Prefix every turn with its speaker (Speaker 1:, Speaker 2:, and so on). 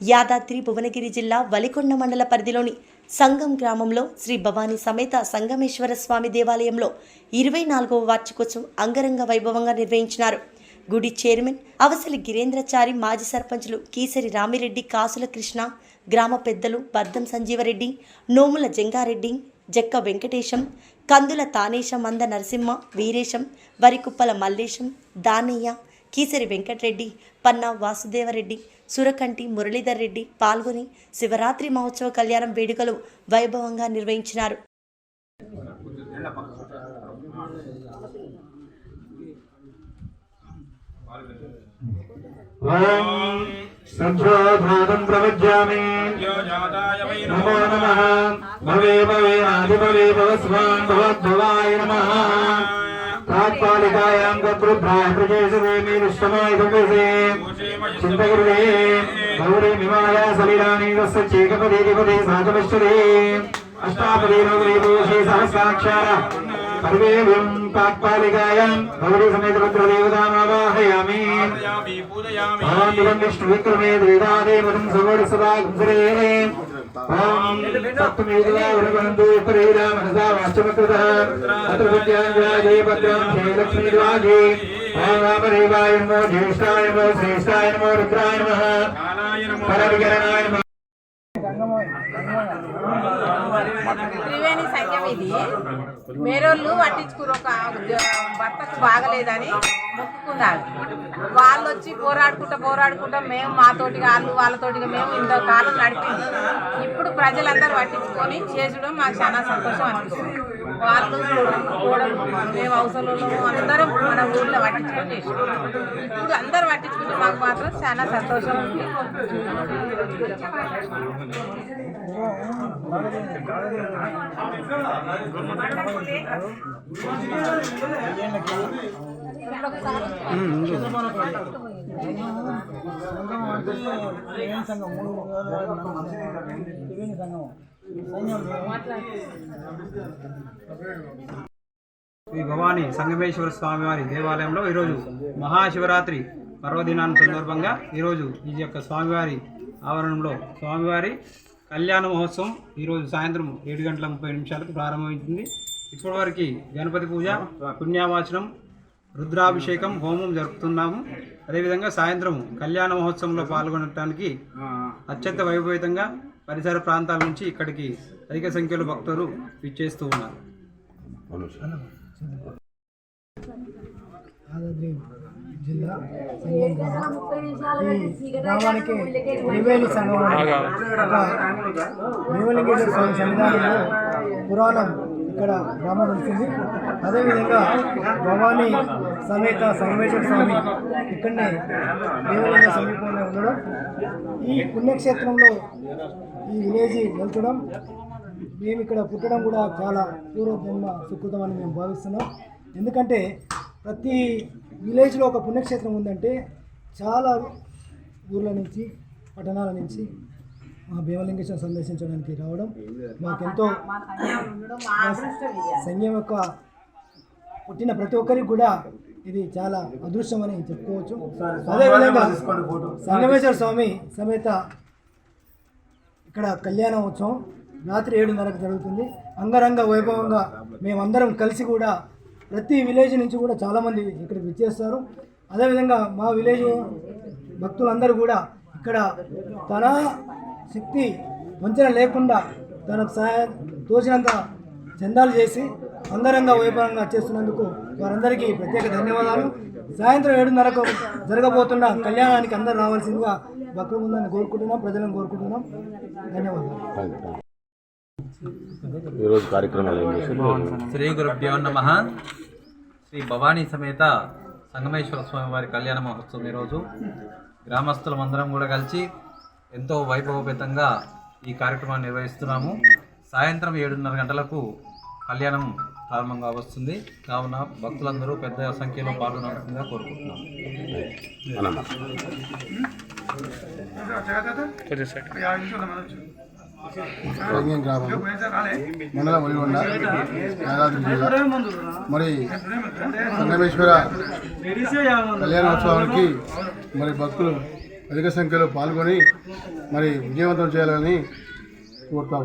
Speaker 1: యాదాద్రి భువనగిరి జిల్లా వలికొండ మండల పరిధిలోని సంగం గ్రామంలో శ్రీ భవానీ సమేత సంగమేశ్వర స్వామి దేవాలయంలో ఇరవై నాలుగవ వార్షికోత్సవం అంగరంగ వైభవంగా నిర్వహించినారు. గుడి చైర్మన్ అవసలి గిరేంద్రచారి మాజీ సర్పంచులు కీసరి రామిరెడ్డి కాసుల కృష్ణ గ్రామ పెద్దలు బద్దం సంజీవరెడ్డి నోముల జంగారెడ్డి జక్క వెంకటేశం కందుల తానేశం మంద నరసింహ వీరేశం వరికుప్పల మల్లేశం దానయ్య కీసరి వెంకటరెడ్డి పన్నా వాసుదేవరెడ్డి సురకంటి మురళీధర్ రెడ్డి పాల్గొని శివరాత్రి మహోత్సవ కళ్యాణం వేడుకలు వైభవంగా నిర్వహించినారు.
Speaker 2: ప్రవజ్యామి. నమో భవే ఆది భవే భవద్భవాయ నమ. తాత్కాలికాయాం గృభ్రాయ ప్రజేషదేమి విశ్వమాయ భవసే చింతగురుదే గౌరీ విమాయ సలిలాని వస్త చేకపదేదిపదే సాగమిష్ఠదే అష్టాపదే నవరే దోషే సహస్రాక్షర పరివేవ్యం తాత్కాలికాయాం గౌరీ సమేత రుద్రదేవతామావాహయామి
Speaker 3: पूजयामि पूजयामि
Speaker 2: ఆనందం విష్ణు విక్రమే వేదాదే మతం సగోడ సదా గుంసరే ఓం సప్తమేదివా వరగందు పరేరా మనసా వాష్టమకృతః అత్ర విద్యాంజాయే భద్రం జయ లక్ష్మీ ద్వాగే ఓం రామదేవాయ నమో జ్యేష్ఠాయ నమో శ్రేష్ఠాయ నమో రుద్రాయ నమః
Speaker 3: कालाय नमो
Speaker 2: పరవికరణాయ నమః
Speaker 4: త్రివేణి సంఖ్యం ఇది మేరోళ్ళు పట్టించుకుని ఒక ఉద్యోగం భర్తకు బాగలేదని మొక్కుకున్నారు. వాళ్ళు వచ్చి పోరాడుకుంటా పోరాడుకుంటా మేము మాతోటి వాళ్ళు వాళ్ళతోటిగా మేము ఇంత కాలం నడిపింది. ఇప్పుడు ప్రజలందరూ పట్టించుకొని చేసడం మాకు చాలా సంతోషం అనిపిస్తుంది. వాళ్ళు కూడా మేము అవసరంలో అందరం మన ఊళ్ళో పట్టించుకొని చేసినాం. ఇప్పుడు అందరూ పట్టించుకుంటే మాకు మాత్రం చాలా సంతోషం ఉంది.
Speaker 5: శ్రీ భవానీ సంగమేశ్వర స్వామివారి దేవాలయంలో ఈరోజు మహాశివరాత్రి పర్వదినాన్ని సందర్భంగా ఈరోజు ఈ యొక్క స్వామివారి ఆవరణంలో స్వామివారి కళ్యాణ మహోత్సవం ఈరోజు సాయంత్రం ఏడు గంటల ముప్పై నిమిషాలకు ప్రారంభమైంది ఇప్పటివరకు గణపతి పూజ పుణ్యావాచనం రుద్రాభిషేకం హోమం జరుపుతున్నాము. అదేవిధంగా సాయంత్రం కళ్యాణ మహోత్సవంలో పాల్గొనడానికి అత్యంత వైభవితంగా పరిసర ప్రాంతాల నుంచి ఇక్కడికి అధిక సంఖ్యలో భక్తులు విచ్చేస్తూ ఉన్నారు.
Speaker 6: జిల్లా గ్రామానికి త్రివేణి సంఘం స్వామి సన్నిధానంలో పురాణం ఇక్కడ గ్రామం వెళ్తుంది అదేవిధంగా భవానీ సమేత సంగమేశ్వర స్వామి ఇక్కడనే దేవాలయ సమీపంలో ఉండడం ఈ పుణ్యక్షేత్రంలో ఈ విలేజ్ వెళ్తడం మేము ఇక్కడ పుట్టడం కూడా చాలా పూర్వజన్మ సుకృతం అని మేము భావిస్తున్నాం. ఎందుకంటే ప్రతి విలేజ్లో ఒక పుణ్యక్షేత్రం ఉందంటే చాలా ఊర్ల నుంచి పట్టణాల నుంచి మా భీమలింగేశ్వరం సందర్శించడానికి రావడం మాకెంతో సంఘం యొక్క పుట్టిన ప్రతి ఒక్కరికి కూడా ఇది చాలా అదృష్టం అని చెప్పుకోవచ్చు అదేవిధంగా సంగమేశ్వర స్వామి సమేత ఇక్కడ కళ్యాణోత్సవం రాత్రి ఏడున్నరకు జరుగుతుంది. అంగరంగ వైభవంగా మేమందరం కలిసి కూడా ప్రతి విలేజ్ నుంచి కూడా చాలామంది ఇక్కడికి విచ్చేస్తారు. అదేవిధంగా మా విలేజ్ భక్తులందరూ కూడా ఇక్కడ తన శక్తి వంచన లేకుండా తనకు సహాయం తోచినంత చందాలు చేసి అంగరంగ వైభవంగా చేస్తున్నందుకు వారందరికీ ప్రత్యేక ధన్యవాదాలు. సాయంత్రం ఏడున్నరకు జరగబోతున్న కళ్యాణానికి అందరూ రావాల్సిందిగా భక్తుల ముందని కోరుకుంటున్నాం ప్రజలను కోరుకుంటున్నాం. ధన్యవాదాలు.
Speaker 7: ఈరోజు కార్యక్రమాలు
Speaker 8: శ్రీ గురుభ్యో నమ. శ్రీ భవానీ సమేత సంగమేశ్వర స్వామి వారి కళ్యాణ మహోత్సవం ఈరోజు. గ్రామస్తులమందరం కూడా కలిసి ఎంతో వైభవపేతంగా ఈ కార్యక్రమాన్ని నిర్వహిస్తున్నాము. సాయంత్రం ఏడున్నర గంటలకు కళ్యాణం ప్రారంభంగా వస్తుంది. కావున భక్తులందరూ పెద్ద సంఖ్యలో పాల్గొనాల్సిందిగా
Speaker 9: కోరుకుంటున్నాం గ్రామం మండలం ఒలిగొండ యాదాద్రి జిల్లా మరి సంగమేశ్వర కళ్యాణోత్సవానికి మరి భక్తులు అధిక సంఖ్యలో పాల్గొని మరి విజయవంతం చేయాలని కోరుతా